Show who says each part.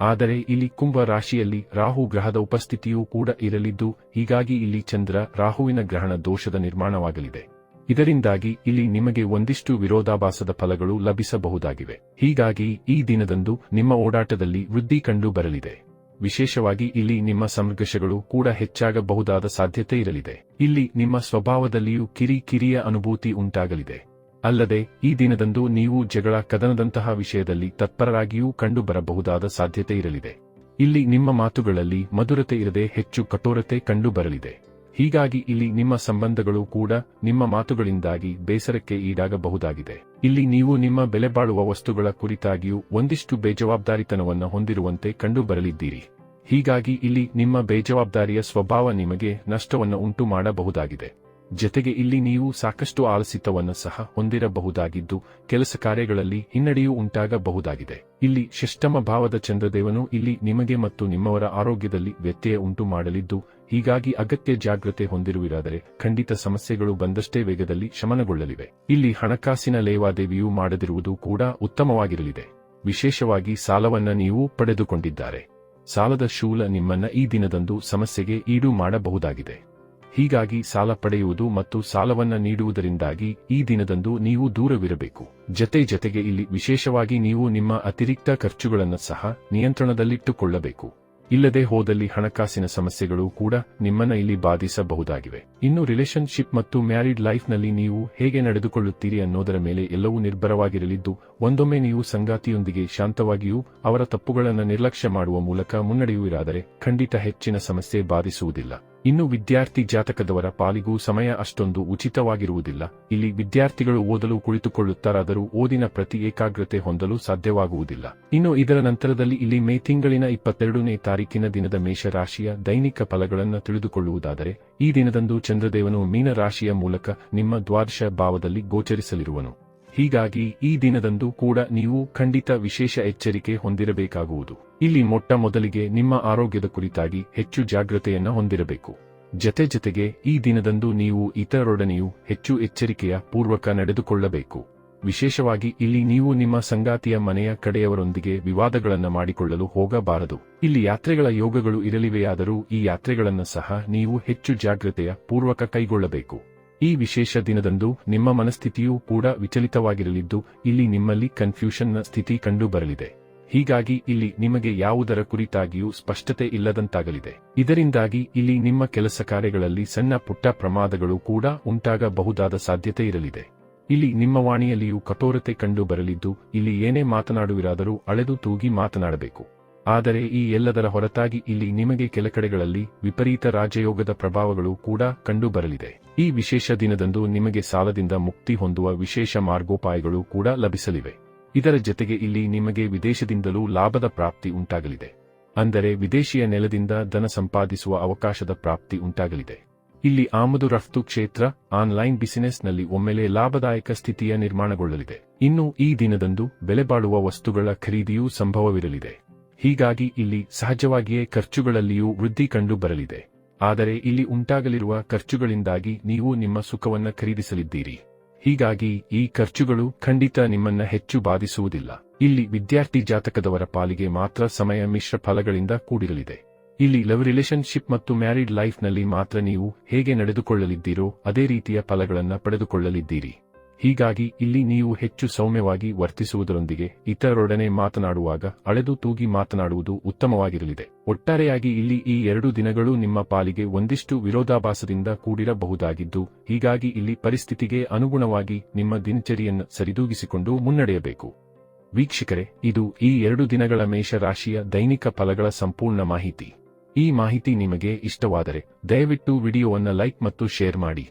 Speaker 1: ಆದರೆ ಇಲ್ಲಿ ಕುಂಭ ರಾಶಿಯಲ್ಲಿ ರಾಹು ಗ್ರಹದ ಉಪಸ್ಥಿತಿಯೂ ಕೂಡ ಇರಲಿದ್ದು, ಹೀಗಾಗಿ ಇಲ್ಲಿ ಚಂದ್ರ ರಾಹುವಿನ ಗ್ರಹಣ ದೋಷದ ನಿರ್ಮಾಣವಾಗಲಿದೆ. ಇದರಿಂದಾಗಿ ಇಲ್ಲಿ ನಿಮಗೆ ಒಂದಿಷ್ಟು ವಿರೋಧಾಭಾಸದ ಫಲಗಳು ಲಭಿಸಬಹುದಾಗಿವೆ. ಹೀಗಾಗಿ ಈ ದಿನದಂದು ನಿಮ್ಮ ಓಡಾಟದಲ್ಲಿ ವೃದ್ಧಿ ಕಂಡು ಬರಲಿದೆ. ವಿಶೇಷವಾಗಿ ಇಲ್ಲಿ ನಿಮ್ಮ ಸಂಘರ್ಷಗಳು ಕೂಡ ಹೆಚ್ಚಾಗಬಹುದಾದ ಸಾಧ್ಯತೆ ಇರಲಿದೆ. ಇಲ್ಲಿ ನಿಮ್ಮ ಸ್ವಭಾವದಲ್ಲಿಯೂ ಕಿರಿ ಕಿರಿಯ ಅನುಭೂತಿ ಉಂಟಾಗಲಿದೆ. ಅಲ್ಲದೆ, ಈ ದಿನದಂದು ನೀವು ಜಗಳ ಕದನದಂತಹ ವಿಷಯದಲ್ಲಿ ತತ್ಪರರಾಗಿಯೂ ಕಂಡುಬರಬಹುದಾದ ಸಾಧ್ಯತೆ ಇರಲಿದೆ. ಇಲ್ಲಿ ನಿಮ್ಮ ಮಾತುಗಳಲ್ಲಿ ಮಧುರತೆ ಇರದೆ ಹೆಚ್ಚು ಕಠೋರತೆ ಕಂಡುಬರಲಿದೆ. ಹೀಗಾಗಿ ಇಲ್ಲಿ ನಿಮ್ಮ ಸಂಬಂಧಗಳು ಕೂಡ ನಿಮ್ಮ ಮಾತುಗಳಿಂದಾಗಿ ಬೇಸರಕ್ಕೆ ಈಡಾಗಬಹುದಾಗಿದೆ. ಇಲ್ಲಿ ನೀವು ನಿಮ್ಮ ಬೆಲೆಬಾಳುವ ವಸ್ತುಗಳ ಕುರಿತಾಗಿಯೂ ಒಂದಿಷ್ಟು ಬೇಜವಾಬ್ದಾರಿತನವನ್ನು ಹೊಂದಿರುವಂತೆ ಕಂಡುಬರಲಿದ್ದೀರಿ. ಹೀಗಾಗಿ ಇಲ್ಲಿ ನಿಮ್ಮ ಬೇಜವಾಬ್ದಾರಿಯ ಸ್ವಭಾವ ನಿಮಗೆ ನಷ್ಟವನ್ನು ಉಂಟು ಮಾಡಬಹುದಾಗಿದೆ ಜತೆಗೆ ಇಲ್ಲಿ ನೀವು ಸಾಕಷ್ಟು ಆಲಸಿತವನ್ನು ಸಹ ಹೊಂದಿರಬಹುದಾಗಿದ್ದು, ಕೆಲಸ ಕಾರ್ಯಗಳಲ್ಲಿ ಹಿನ್ನಡೆಯೂ ಉಂಟಾಗಬಹುದಾಗಿದೆ. ಇಲ್ಲಿ ಶಿಷ್ಟಮ ಭಾವದ ಚಂದ್ರದೇವನು ಇಲ್ಲಿ ನಿಮಗೆ ಮತ್ತು ನಿಮ್ಮವರ ಆರೋಗ್ಯದಲ್ಲಿ ವ್ಯತ್ಯಯ ಉಂಟು ಮಾಡಲಿದ್ದು, ಹೀಗಾಗಿ ಅಗತ್ಯ ಜಾಗ್ರತೆ ಹೊಂದಿರುವಿರಾದರೆ ಖಂಡಿತ ಸಮಸ್ಯೆಗಳು ಬಂದಷ್ಟೇ ವೇಗದಲ್ಲಿ ಶಮನಗೊಳ್ಳಲಿವೆ. ಇಲ್ಲಿ ಹಣಕಾಸಿನ ಲೇವಾದೇವಿಯೂ ಮಾಡದಿರುವುದು ಕೂಡ ಉತ್ತಮವಾಗಿರಲಿದೆ. ವಿಶೇಷವಾಗಿ ಸಾಲವನ್ನ ನೀವು ಪಡೆದುಕೊಂಡಿದ್ದಾರೆ. ಸಾಲದ ಶೂಲ ನಿಮ್ಮನ್ನ ಈ ದಿನದಂದು ಸಮಸ್ಯೆಗೆ ಈಡು ಮಾಡಬಹುದಾಗಿದೆ. ಹೀಗಾಗಿ ಸಾಲ ಪಡೆಯುವುದು ಮತ್ತು ಸಾಲವನ್ನ ನೀಡುವುದರಿಂದಾಗಿ ಈ ದಿನದಂದು ನೀವು ದೂರವಿರಬೇಕು. ಜತೆ ಜತೆಗೆ ಇಲ್ಲಿ ವಿಶೇಷವಾಗಿ ನೀವು ನಿಮ್ಮ ಅತಿರಿಕ್ತ ಖರ್ಚುಗಳನ್ನು ಸಹ ನಿಯಂತ್ರಣದಲ್ಲಿಟ್ಟುಕೊಳ್ಳಬೇಕು. ಇಲ್ಲದೆ ಹೋದಲ್ಲಿ ಹಣಕಾಸಿನ ಸಮಸ್ಯೆಗಳು ಕೂಡ ನಿಮ್ಮನ್ನ ಇಲ್ಲಿ ಬಾಧಿಸಬಹುದಾಗಿವೆ. ಇನ್ನು ರಿಲೇಶನ್ಶಿಪ್ ಮತ್ತು ಮ್ಯಾರಿಡ್ ಲೈಫ್ನಲ್ಲಿ ನೀವು ಹೇಗೆ ನಡೆದುಕೊಳ್ಳುತ್ತೀರಿ ಅನ್ನೋದರ ಮೇಲೆ ಎಲ್ಲವೂ ನಿರ್ಭರವಾಗಿರಲಿದ್ದು, ಒಂದೊಮ್ಮೆ ನೀವು ಸಂಗಾತಿಯೊಂದಿಗೆ ಶಾಂತವಾಗಿಯೂ ಅವರ ತಪ್ಪುಗಳನ್ನು ನಿರ್ಲಕ್ಷ್ಯ ಮಾಡುವ ಮೂಲಕ ಮುನ್ನಡೆಯುವಿರಾದರೆ ಖಂಡಿತ ಹೆಚ್ಚಿನ ಸಮಸ್ಯೆ ಬಾಧಿಸುವುದಿಲ್ಲ. ಇನ್ನು ವಿದ್ಯಾರ್ಥಿ ಜಾತಕದವರ ಪಾಲಿಗೂ ಸಮಯ ಅಷ್ಟೊಂದು ಉಚಿತವಾಗಿರುವುದಿಲ್ಲ. ಇಲ್ಲಿ ವಿದ್ಯಾರ್ಥಿಗಳು ಓದಲು ಕುಳಿತುಕೊಳ್ಳುತ್ತಾರಾದರೂ ಓದಿನ ಪ್ರತಿ ಏಕಾಗ್ರತೆ ಹೊಂದಲು ಸಾಧ್ಯವಾಗುವುದಿಲ್ಲ. ಇನ್ನು ಇದರ ನಂತರದಲ್ಲಿ ಇಲ್ಲಿ ಮೇ ತಿಂಗಳಿನ ಇಪ್ಪತ್ತೆರಡನೇ ತಾರೀಕಿನ ದಿನದ ಮೇಷರಾಶಿಯ ದೈನಿಕ ಫಲಗಳನ್ನು ತಿಳಿದುಕೊಳ್ಳುವುದಾದರೆ, ಈ ದಿನದಂದು ಚಂದ್ರದೇವನು ಮೀನರಾಶಿಯ ಮೂಲಕ ನಿಮ್ಮ ದ್ವಾದಶ ಭಾವದಲ್ಲಿ ಗೋಚರಿಸಲಿರುವನು. ಹೀಗಾಗಿ ಈ ದಿನದಂದು ಕೂಡ ನೀವು ಖಂಡಿತ ವಿಶೇಷ ಎಚ್ಚರಿಕೆ ಹೊಂದಿರಬೇಕಾಗುವುದು. ಇಲ್ಲಿ ಮೊಟ್ಟ ಮೊದಲಿಗೆ ನಿಮ್ಮ ಆರೋಗ್ಯದ ಕುರಿತಾಗಿ ಹೆಚ್ಚು ಜಾಗ್ರತೆಯನ್ನ ಹೊಂದಿರಬೇಕು. ಜತೆ ಜತೆಗೆ ಈ ದಿನದಂದು ನೀವು ಇತರರೊಡನೆಯೂ ಹೆಚ್ಚು ಎಚ್ಚರಿಕೆಯ ಪೂರ್ವಕ ನಡೆದುಕೊಳ್ಳಬೇಕು. ವಿಶೇಷವಾಗಿ ಇಲ್ಲಿ ನೀವು ನಿಮ್ಮ ಸಂಗಾತಿಯ ಮನೆಯ ಕಡೆಯವರೊಂದಿಗೆ ವಿವಾದಗಳನ್ನು ಮಾಡಿಕೊಳ್ಳಲು ಹೋಗಬಾರದು. ಇಲ್ಲಿ ಯಾತ್ರೆಗಳ ಯೋಗಗಳು ಇರಲಿವೆಯಾದರೂ ಈ ಯಾತ್ರೆಗಳನ್ನು ಸಹ ನೀವು ಹೆಚ್ಚು ಜಾಗ್ರತೆಯ ಪೂರ್ವಕ ಕೈಗೊಳ್ಳಬೇಕು. ಈ ವಿಶೇಷ ದಿನದಂದು ನಿಮ್ಮ ಮನಸ್ಥಿತಿಯೂ ಕೂಡ ವಿಚಲಿತವಾಗಿರಲಿದ್ದು, ಇಲ್ಲಿ ನಿಮ್ಮಲ್ಲಿ ಕನ್ಫ್ಯೂಷನ್ನ ಸ್ಥಿತಿ ಕಂಡುಬರಲಿದೆ. ಹೀಗಾಗಿ ಇಲ್ಲಿ ನಿಮಗೆ ಯಾವುದರ ಕುರಿತಾಗಿಯೂ ಸ್ಪಷ್ಟತೆ ಇಲ್ಲದಂತಾಗಲಿದೆ. ಇದರಿಂದಾಗಿ ಇಲ್ಲಿ ನಿಮ್ಮ ಕೆಲಸ ಕಾರ್ಯಗಳಲ್ಲಿ ಸಣ್ಣ ಪುಟ್ಟ ಪ್ರಮಾದಗಳು ಕೂಡ ಉಂಟಾಗಬಹುದಾದ ಸಾಧ್ಯತೆ ಇರಲಿದೆ. ಇಲ್ಲಿ ನಿಮ್ಮ ವಾಣಿಯಲ್ಲಿಯೂ ಕಠೋರತೆ ಕಂಡು ಬರಲಿದ್ದು ಇಲ್ಲಿ ಏನೇ ಮಾತನಾಡುವಿರಾದರೂ ಅಳೆದು ತೂಗಿ ಮಾತನಾಡಬೇಕು. ಆದರೆ ಈ ಎಲ್ಲದರ ಹೊರತಾಗಿ ಇಲ್ಲಿ ನಿಮಗೆ ಕೆಲಕಡೆಗಳಲ್ಲಿ ವಿಪರೀತ ರಾಜಯೋಗದ ಪ್ರಭಾವಗಳು ಕೂಡ ಕಂಡುಬರಲಿದೆ. ಈ ವಿಶೇಷ ದಿನದಂದು ನಿಮಗೆ ಸಾಲದಿಂದ ಮುಕ್ತಿ ಹೊಂದುವ ವಿಶೇಷ ಮಾರ್ಗೋಪಾಯಗಳು ಕೂಡ ಲಭಿಸಲಿವೆ. ಇದರ ಜತೆಗೆ ಇಲ್ಲಿ ನಿಮಗೆ ವಿದೇಶದಿಂದಲೂ ಲಾಭದ ಪ್ರಾಪ್ತಿ ಉಂಟಾಗಲಿದೆ. ಅಂದರೆ ವಿದೇಶಿಯ ನೆಲದಿಂದ ಧನ ಸಂಪಾದಿಸುವ ಅವಕಾಶದ ಪ್ರಾಪ್ತಿ ಉಂಟಾಗಲಿದೆ. ಇಲ್ಲಿ ಆಮದು ರಫ್ತು ಕ್ಷೇತ್ರ, ಆನ್ಲೈನ್ ಬಿಸಿನೆಸ್ನಲ್ಲಿ ಒಮ್ಮೆಲೆ ಲಾಭದಾಯಕ ಸ್ಥಿತಿಯ ನಿರ್ಮಾಣಗೊಳ್ಳಲಿದೆ. ಇನ್ನು ಈ ದಿನದಂದು ಬೆಲೆ ಬಾಳುವ ವಸ್ತುಗಳ ಖರೀದಿಯೂ ಸಂಭವವಿರಲಿದೆ. ಹೀಗಾಗಿ ಇಲ್ಲಿ ಸಹಜವಾಗಿಯೇ ಖರ್ಚುಗಳಲ್ಲಿಯೂ ವೃದ್ಧಿ ಕಂಡು ಬರಲಿದೆ ಆದರೆ ಇಲ್ಲಿ ಉಂಟಾಗಲಿರುವ ಖರ್ಚುಗಳಿಂದಾಗಿ ನೀವು ನಿಮ್ಮ ಸುಖವನ್ನ ಖರೀದಿಸಲಿದ್ದೀರಿ. ಹೀಗಾಗಿ ಈ ಖರ್ಚುಗಳು ಖಂಡಿತ ನಿಮ್ಮನ್ನ ಹೆಚ್ಚು ಬಾಧಿಸುವುದಿಲ್ಲ. ಇಲ್ಲಿ ವಿದ್ಯಾರ್ಥಿ ಜಾತಕದವರ ಪಾಲಿಗೆ ಮಾತ್ರ ಸಮಯ ಮಿಶ್ರ ಫಲಗಳಿಂದ ಕೂಡಿರಲಿದೆ. ಇಲ್ಲಿ ಲವ್ ರಿಲೇಶನ್ಶಿಪ್ ಮತ್ತು ಮ್ಯಾರಿಡ್ ಲೈಫ್ನಲ್ಲಿ ಮಾತ್ರ ನೀವು ಹೇಗೆ ನಡೆದುಕೊಳ್ಳಲಿದ್ದೀರೋ ಅದೇ ರೀತಿಯ ಫಲಗಳನ್ನು ಪಡೆದುಕೊಳ್ಳಲಿದ್ದೀರಿ. ಹೀಗಾಗಿ ಇಲ್ಲಿ ನೀವು ಹೆಚ್ಚು ಸೌಮ್ಯವಾಗಿ ವರ್ತಿಸುವುದರೊಂದಿಗೆ ಇತರರೊಡನೆ ಮಾತನಾಡುವಾಗ ಅಳೆದು ತೂಗಿ ಮಾತನಾಡುವುದು ಉತ್ತಮವಾಗಿರಲಿದೆ. ಒಟ್ಟಾರೆಯಾಗಿ ಇಲ್ಲಿ ಈ ಎರಡು ದಿನಗಳು ನಿಮ್ಮ ಪಾಲಿಗೆ ಒಂದಿಷ್ಟು ವಿರೋಧಾಭಾಸದಿಂದ ಕೂಡಿರಬಹುದಾಗಿದ್ದು, ಹೀಗಾಗಿ ಇಲ್ಲಿ ಪರಿಸ್ಥಿತಿಗೆ ಅನುಗುಣವಾಗಿ ನಿಮ್ಮ ದಿನಚರಿಯನ್ನು ಸರಿದೂಗಿಸಿಕೊಂಡು ಮುನ್ನಡೆಯಬೇಕು. ವೀಕ್ಷಕರೇ, ಇದು ಈ ಎರಡು ದಿನಗಳ ಮೇಷರಾಶಿಯ ದೈನಿಕ ಫಲಗಳ ಸಂಪೂರ್ಣ ಮಾಹಿತಿ. ಈ ಮಾಹಿತಿ ನಿಮಗೆ ಇಷ್ಟವಾದರೆ ದಯವಿಟ್ಟು ವಿಡಿಯೋವನ್ನು ಲೈಕ್ ಮತ್ತು ಶೇರ್ ಮಾಡಿ.